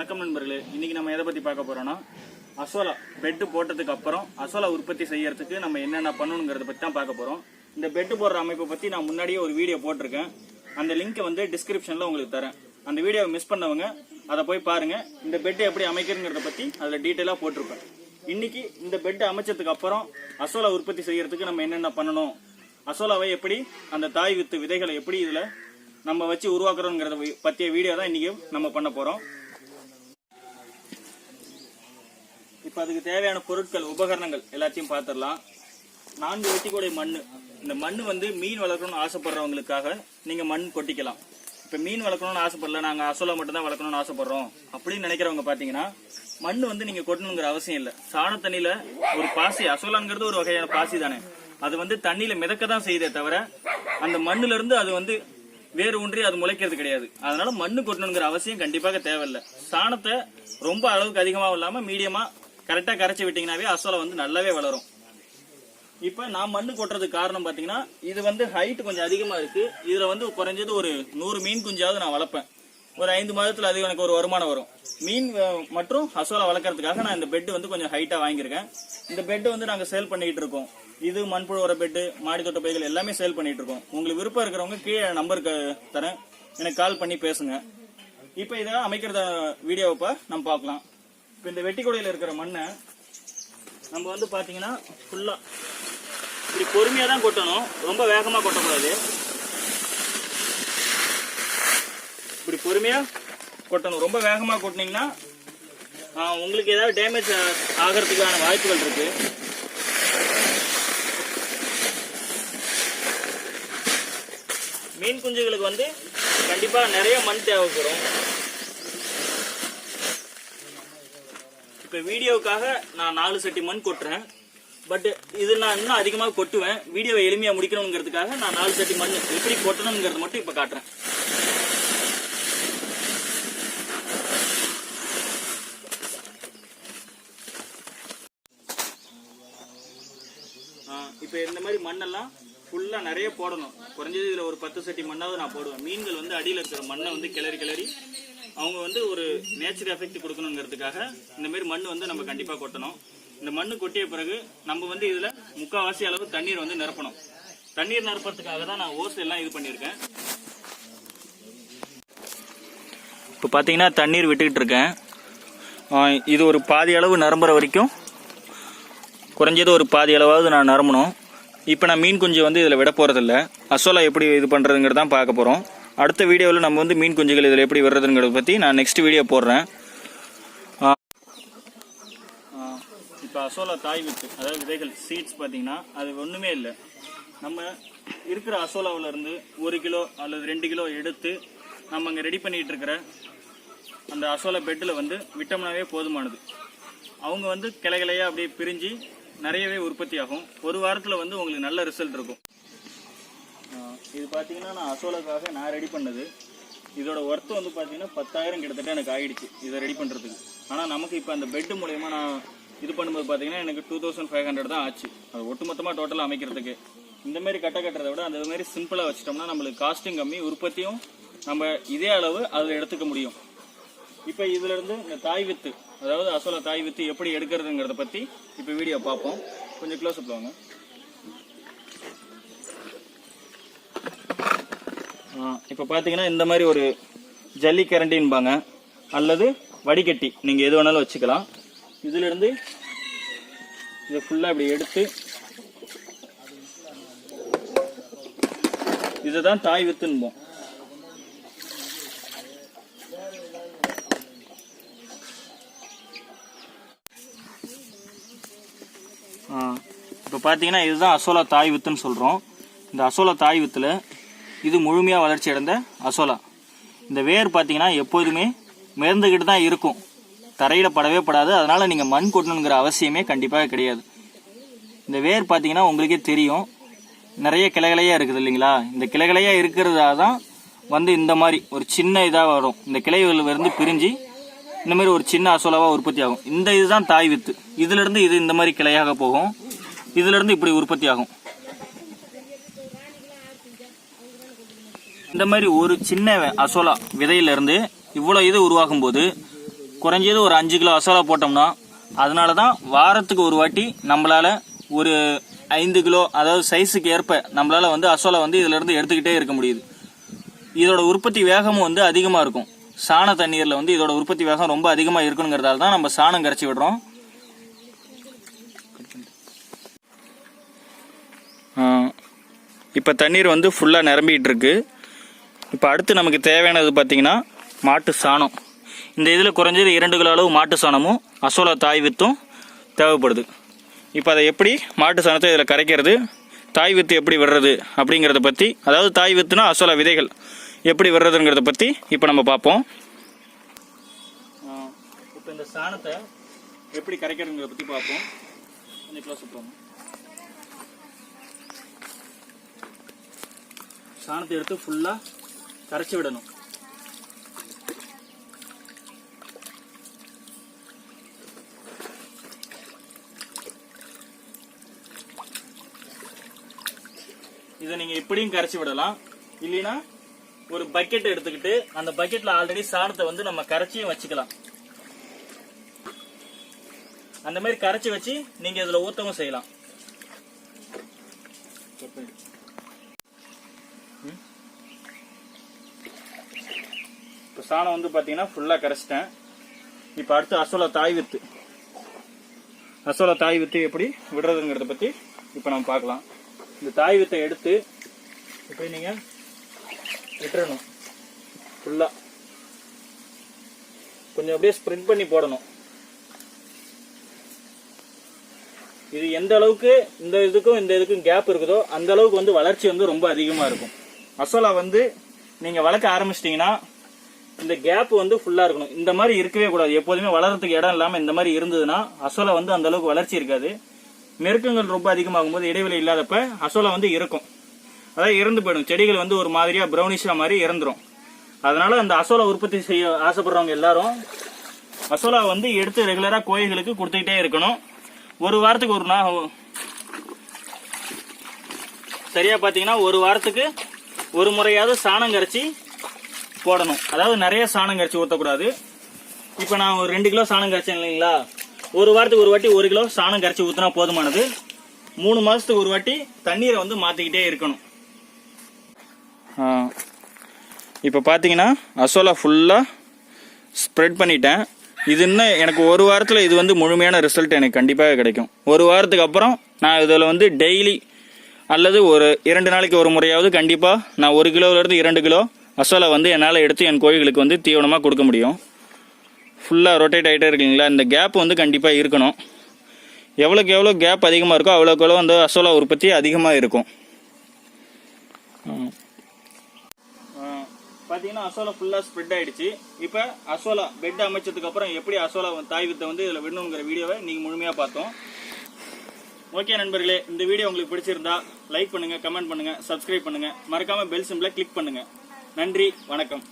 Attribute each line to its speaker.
Speaker 1: வணக்கம் நண்பர்களே. இன்னைக்கு நம்ம எதை பத்தி பார்க்க போறோம்னா அசோலா பெட்டு போட்டதுக்கு அப்புறம் அசோலா உற்பத்தி செய்யறதுக்கு நம்ம என்னென்ன பண்ணணுங்கிறத பத்தி தான் பார்க்க போறோம். இந்த பெட்டு போடுற அமைப்பை பத்தி நான் முன்னாடியே ஒரு வீடியோ போட்டிருக்கேன். அந்த லிங்கை வந்து டிஸ்கிரிப்ஷன்ல உங்களுக்கு தரேன். அந்த வீடியோவை மிஸ் பண்ணவங்க அதை போய் பாருங்க. இந்த பெட்டு எப்படி அமைக்கிறங்கிறத பத்தி அதில் டீட்டெயிலாக போட்டிருப்பேன். இன்னைக்கு இந்த பெட்டு அமைச்சதுக்கு அப்புறம் அசோலா உற்பத்தி செய்யறதுக்கு நம்ம என்னென்ன பண்ணணும்? அசோலாவை எப்படி அந்த தாய் வித்து விதைகளை எப்படி இதில் நம்ம வச்சு உருவாக்குறோங்கிறத பற்றிய வீடியோ தான் இன்றைக்கி நம்ம பண்ண போகிறோம் இப்போ அதுக்கு தேவையான பொருட்கள் உபகரணங்கள் எல்லாத்தையும் பார்த்துடலாம் நான்கு வெட்டிக்கோடை மண் இந்த மண் வந்து மீன் வளர்க்கணும்னு ஆசைப்படுறவங்களுக்காக நீங்கள் மண் கொட்டிக்கலாம். இப்போ மீன் வளர்க்கணும்னு ஆசைப்படல நாங்கள் அசோலா மட்டும்தான் வளர்க்கணும்னு ஆசைப்படுறோம். அப்படின்னு நினைக்கிறவங்க பார்த்தீங்கன்னா மண் வந்து நீங்கள் கொட்டணுங்கிற அவசியம் இல்லை. சாண தண்ணியில் ஒரு பாசி அசோலாங்கிறது ஒரு வகையான பாசி தானே. அது வந்து தண்ணியில் மிதக்க தான் செய்தே தவிர அந்த மண்ணிலிருந்து அது வந்து வேறு ஒன்றி அது முளைக்கிறது கிடையாது. அதனால மண்ணு கொட்டணுங்கிற அவசியம் கண்டிப்பாக தேவையில்லை. சாணத்தை ரொம்ப அளவுக்கு அதிகமாக இல்லாமல் மீடியமாக கரெக்டா கரைச்சி விட்டீங்கன்னாவே அசோலா வந்து நல்லாவே வளரும். இப்ப நான் மண்ணு கொட்டுறதுக்கு காரணம் பாத்தீங்கன்னா இது வந்து ஹைட் கொஞ்சம் அதிகமா இருக்கு. இதுல வந்து குறைஞ்சது ஒரு நூறு மீன் குஞ்சாவது நான் வளர்ப்பேன். ஒரு ஐந்து மாதத்துல அது எனக்கு ஒரு வருமானம் வரும். மீன் மற்றும் அசோலா வளர்க்கறதுக்காக நான் இந்த பெட் வந்து கொஞ்சம் ஹைட்டா வாங்கியிருக்கேன். இந்த பெட் வந்து நாங்க சேல் பண்ணிட்டு இருக்கோம். இது மண்புழு உர பெட்டு மாடி தோட்ட பைகள் எல்லாமே சேல் பண்ணிட்டு இருக்கோம். உங்களுக்கு விருப்பம் இருக்கிறவங்க கீழே நம்பருக்கு தரேன். எனக்கு கால் பண்ணி பேசுங்க. இப்ப இதெல்லாம் அமைக்கிறத வீடியோவை நம்ம பார்க்கலாம். இப்ப இந்த வெட்டிக்குடையில இருக்கிற மண்ணை நம்ம வந்து பாத்தீங்கன்னா ஃபுல்லா இப்படி பொறுமையா தான் கொட்டணும். ரொம்ப வேகமா கொட்டக்கூடாது. இப்படி பொறுமையா கொட்டணும். ரொம்ப வேகமா கொட்டினீங்கன்னா உங்களுக்கு ஏதாவது டேமேஜ் ஆகிறதுக்கான வாய்ப்புகள் இருக்கு. மீன் குஞ்சுகளுக்கு வந்து கண்டிப்பா நிறைய மண் தேவைப்படும். இப்போ வீடியோவுக்காக நான் நாலு செட்டி மண் கொட்டுறேன். பட் இது நான் இன்னும் அதிகமாக கொட்டுவேன். வீடியோவை எளிமையாக முடிக்கணுங்கிறதுக்காக நான் நாலு சட்டி மண் எப்படி கொட்டணுங்கிறது மட்டும் இப்போ காட்டுறேன். இப்போ இந்த மாதிரி மண்ணெல்லாம் ஃபுல்லாக நிறைய போடணும். குறைஞ்சது இதில் ஒரு பத்து செட்டி மண்ணாவது நான் போடுவேன். மீன்கள் வந்து அடியில் இருக்கிற மண்ணை வந்து கிளறி கிளறி அவங்க வந்து ஒரு நேச்சர் எஃபெக்ட் கொடுக்கணுங்கிறதுக்காக இந்த மாதிரி மண் வந்து நம்ம கண்டிப்பாக கொட்டணும். இந்த மண் கொட்டிய பிறகு நம்ம வந்து இதில் முக்கால்வாசி அளவு தண்ணீர் வந்து நிரப்பணும். தண்ணீர் நிரப்புறதுக்காக தான் நான் ஓஸ் எல்லாம் இது பண்ணியிருக்கேன். இப்போ பார்த்தீங்கன்னா தண்ணீர் விட்டுக்கிட்டு இருக்கேன். இது ஒரு பாதி அளவு நிரம்புற வரைக்கும் குறைஞ்சது ஒரு பாதி அளவாவது நான் நரம்பணும். இப்போ நான் மீன் குஞ்சு வந்து இதில் விட போகிறதில்ல அசோலா எப்படி இது பண்ணுறதுங்கிறது தான் பார்க்க போகிறோம் அடுத்த வீடியோவில் நம்ம வந்து மீன் குஞ்சுகள் இதில் எப்படி விடுறதுங்கிறத பற்றி நான் நெக்ஸ்ட் வீடியோ போடுறேன். இப்போ அசோலா தாய் வித்து அதாவது விதைகள் சீட்ஸ் பார்த்தீங்கன்னா அது ஒன்றுமே இல்லை. நம்ம இருக்கிற அசோலாவிலேருந்து ஒரு கிலோ அல்லது ரெண்டு கிலோ எடுத்து நம்ம அங்கே ரெடி பண்ணிகிட்டு இருக்கிற அந்த அசோலா பெட்டில் வந்து விட்டோம்னாவே போதுமானது. அவங்க வந்து கிளைகளையாக அப்படியே பிரிஞ்சு நிறையவே உற்பத்தி ஆகும் ஒரு வாரத்தில் வந்து உங்களுக்கு நல்ல ரிசல்ட் இருக்கும். இது பார்த்தீங்கன்னா நான் அசோலாக்காக நான் ரெடி பண்ணது. இதோட ஒர்த்து வந்து பார்த்தீங்கன்னா பத்தாயிரம் கிட்டத்தட்ட எனக்கு ஆயிடுச்சு இதை ரெடி பண்ணுறதுக்கு ஆனால் நமக்கு இப்போ அந்த பெட்டு மூலயமா நான் இது பண்ணும்போது பார்த்தீங்கன்னா எனக்கு டூ தௌசண்ட் ஃபைவ் ஹண்ட்ரட் தான் ஆச்சு. அது ஒட்டுமொத்தமாக டோட்டலாக அமைக்கிறதுக்கு. இந்தமாரி கட்டை கட்ட கட்டுறதை விட அந்த மாதிரி சிம்பிளாக வச்சிட்டோம்னா நம்மளுக்கு காஸ்ட்டும் கம்மி உற்பத்தியும் நம்ம இதே அளவு அதில் எடுத்துக்க முடியும். இப்போ இதுலேருந்து இந்த தாய் வித்து அதாவது அசோலா தாய் வித்து எப்படி எடுக்கிறதுங்கிறத பற்றி இப்போ வீடியோ பார்ப்போம். கொஞ்சம் க்ளோஸ் அப் வாங்க. இப்போ பார்த்தீங்கன்னா இந்த மாதிரி ஒரு ஜல்லி கரண்டின்பாங்க அல்லது வடிகட்டி நீங்கள் எது வேணாலும் வச்சுக்கலாம். இதிலிருந்து இதை ஃபுல்லாக இப்படி எடுத்து இதுதான் தாய் வித்துன்போம் இப்போ பார்த்தீங்கன்னா இதுதான் அசோலா தாய் வித்துன்னு சொல்கிறோம் இந்த அசோலா தாய் வித்தில் இது முழுமையாக வளர்ச்சி அடைந்த அசோலா. இந்த வேர் பார்த்தீங்கன்னா எப்போதுமே மிதந்துக்கிட்டு தான் இருக்கும். தரையில் படவே படாது. அதனால் நீங்கள் மண் கொட்டணுங்கிற அவசியமே கண்டிப்பாக கிடையாது. இந்த வேர் பார்த்தீங்கன்னா உங்களுக்கே தெரியும். நிறைய கிளைகளையாக இருக்குது இல்லைங்களா? இந்த கிளைகளையாக இருக்கிறதா தான் வந்து இந்த மாதிரி ஒரு சின்ன இதாக வரும். இந்த கிளைகளில் இருந்து பிரிஞ்சு இந்த மாதிரி ஒரு சின்ன அசோலாவாக உற்பத்தி ஆகும். இந்த இதுதான் தாய் வித்து. இதிலிருந்து இது இந்த மாதிரி கிளையாக போகும். இதிலிருந்து இப்படி உற்பத்தி ஆகும். இந்த மாதிரி ஒரு சின்ன அசோலா விதையிலேருந்து இவ்வளோ இது உருவாகும் போது குறைஞ்சது ஒரு அஞ்சு கிலோ அசோலா போட்டோம்னா அதனால தான் வாரத்துக்கு ஒரு வாட்டி நம்மளால் ஒரு ஐந்து கிலோ அதாவது சைஸுக்கு ஏற்ப நம்மளால் வந்து அசோலா வந்து இதிலேருந்து எடுத்துக்கிட்டே இருக்க முடியுது. இதோட உற்பத்தி வேகமும் வந்து அதிகமாக இருக்கும். சாண தண்ணீரில் வந்து இதோட உற்பத்தி வேகம் ரொம்ப அதிகமாக இருக்கணுங்கிறதால தான் நம்ம சாணம் கரைச்சி விடுறோம். இப்போ தண்ணீர் வந்து ஃபுல்லாக நிரம்பிகிட்டு இருக்குது இப்போ அடுத்து நமக்கு தேவையானது பார்த்தீங்கன்னா மாட்டு சாணம். இந்த இதில் குறைஞ்சது இரண்டு கிலோ அளவு மாட்டு சாணமும் அசோலா தாய் வித்தும் தேவைப்படுது. இப்போ அதை எப்படி மாட்டு சாணத்தை இதில் கரைக்கிறது? தாய் வித்து எப்படி விடுறது அப்படிங்கிறத பற்றி அதாவது தாய் வித்துனா அசோலா விதைகள் எப்படி விடுறதுங்கிறத பற்றி இப்போ நம்ம பார்ப்போம். இப்போ இந்த சாணத்தை எப்படி கரைக்கிறதுங்கிறத பற்றி பார்ப்போம். கொஞ்சம் க்ளோஸ் சாணத்தை எடுத்து ஃபுல்லாக கரைச்சி விடணும். இதை நீங்க இப்படியும் கரைச்சி விடலாம். இல்லைன்னா ஒரு பக்கெட் எடுத்துக்கிட்டு அந்த பக்கெட்ல ஆல்ரெடி சாணத்தை வந்து நம்ம கரைச்சியும் வச்சுக்கலாம். அந்த மாதிரி கரைச்சி வச்சு நீங்க இதுல ஊத்தவும் செய்யலாம். சாணம் வந்து பார்த்தீங்கன்னா ஃபுல்லாக கரைச்சிட்டேன். இப்போ அடுத்து அசோலா தாய் வித்து. அசோலா தாய் வித்து எப்படி விடுறதுங்கிறத பற்றி இப்போ நம்ம பார்க்கலாம். இந்த தாய் வித்தை எடுத்து இப்படி நீங்கள் விட்டுறணும். ஃபுல்லாக கொஞ்சம் அப்படியே ஸ்ப்ரெட் பண்ணி போடணும். இது எந்த அளவுக்கு இந்த இதுக்கும் இந்த இதுக்கும் கேப் இருக்குதோ அந்த அளவுக்கு வந்து வளர்ச்சி வந்து ரொம்ப அதிகமாக இருக்கும். அசோலா வந்து நீங்கள் வளர்க்க ஆரம்பிச்சிட்டிங்கன்னா இந்த கேப் வந்து ஃபுல்லா இருக்கணும். இந்த மாதிரி இருக்கவே கூடாது. எப்போதுமே வளர்கிறதுக்கு இடம் இல்லாம இந்த மாதிரி இருந்ததுன்னா அசோலா வந்து அந்த அளவுக்கு வளர்ச்சி இருக்காது. நெருக்கங்கள் ரொம்ப அதிகமாகும் போது இடைவெளி இல்லாதப்ப அசோலா வந்து இருக்கும். அதாவது இறந்து போயிடும். செடிகள் வந்து ஒரு மாதிரியா பிரௌனிஷா மாதிரி இறந்துரும். அதனால அந்த அசோலா உற்பத்தி செய்ய ஆசைப்படுறவங்க எல்லாரும் அசோலா வந்து எடுத்து ரெகுலரா கோயில்களுக்கு கொடுத்துக்கிட்டே இருக்கணும். ஒரு வாரத்துக்கு ஒரு நாள் சரியா பாத்தீங்கன்னா ஒரு வாரத்துக்கு ஒரு முறையாவது சாணம் கரைச்சி போடணும். அதாவது நிறைய சாணம் கரைச்சி ஊற்றக்கூடாது இப்போ நான் ஒரு ரெண்டு கிலோ சாணம் கரைச்சேன் இல்லைங்களா? ஒரு வாரத்துக்கு ஒரு வாட்டி ஒரு கிலோ சாணம் கரைச்சி ஊற்றினா போதுமானது. மூணு மாதத்துக்கு ஒரு வாட்டி தண்ணீரை வந்து மாற்றிக்கிட்டே இருக்கணும். இப்போ பார்த்தீங்கன்னா அசோலா ஃபுல்லாக ஸ்ப்ரெட் பண்ணிட்டேன். இது இன்னும் எனக்கு ஒரு வாரத்தில் இது வந்து முழுமையான ரிசல்ட் எனக்கு கண்டிப்பாக கிடைக்கும். ஒரு வாரத்துக்கு அப்புறம் நான் இதில் வந்து டெய்லி அல்லது ஒரு இரண்டு நாளைக்கு ஒரு முறையாவது கண்டிப்பாக நான் ஒரு கிலோவிலேருந்து இரண்டு கிலோ அசோலா வந்து என்னால் எடுத்து என் கோழிகளுக்கு வந்து தீவனமாக கொடுக்க முடியும். ஃபுல்லாக ரொட்டேட் ஆகிட்டே இருக்கீங்களா? இந்த கேப் வந்து கண்டிப்பாக இருக்கணும். எவ்வளோக்கு எவ்வளோ கேப் அதிகமாக இருக்கோ அவ்வளோக்கு எவ்வளோ வந்து அசோலா உற்பத்தி அதிகமாக இருக்கும். பார்த்தீங்கன்னா அசோலா ஃபுல்லாக ஸ்ப்ரெட் ஆகிடுச்சு இப்போ அசோலா பெட் அமைச்சதுக்கப்புறம் எப்படி அசோலா தாய் வித்தை வந்து இதில் விடணுங்கிற வீடியோவை நீங்கள் முழுமையாக பார்த்தோம். ஓகே நண்பர்களே இந்த வீடியோ உங்களுக்கு பிடிச்சிருந்தா லைக் பண்ணுங்கள் கமெண்ட் பண்ணுங்கள் சப்ஸ்கிரைப் பண்ணுங்கள் மறக்காமல் பெல் சிம்பிளை கிளிக் பண்ணுங்கள் நன்றி வணக்கம்.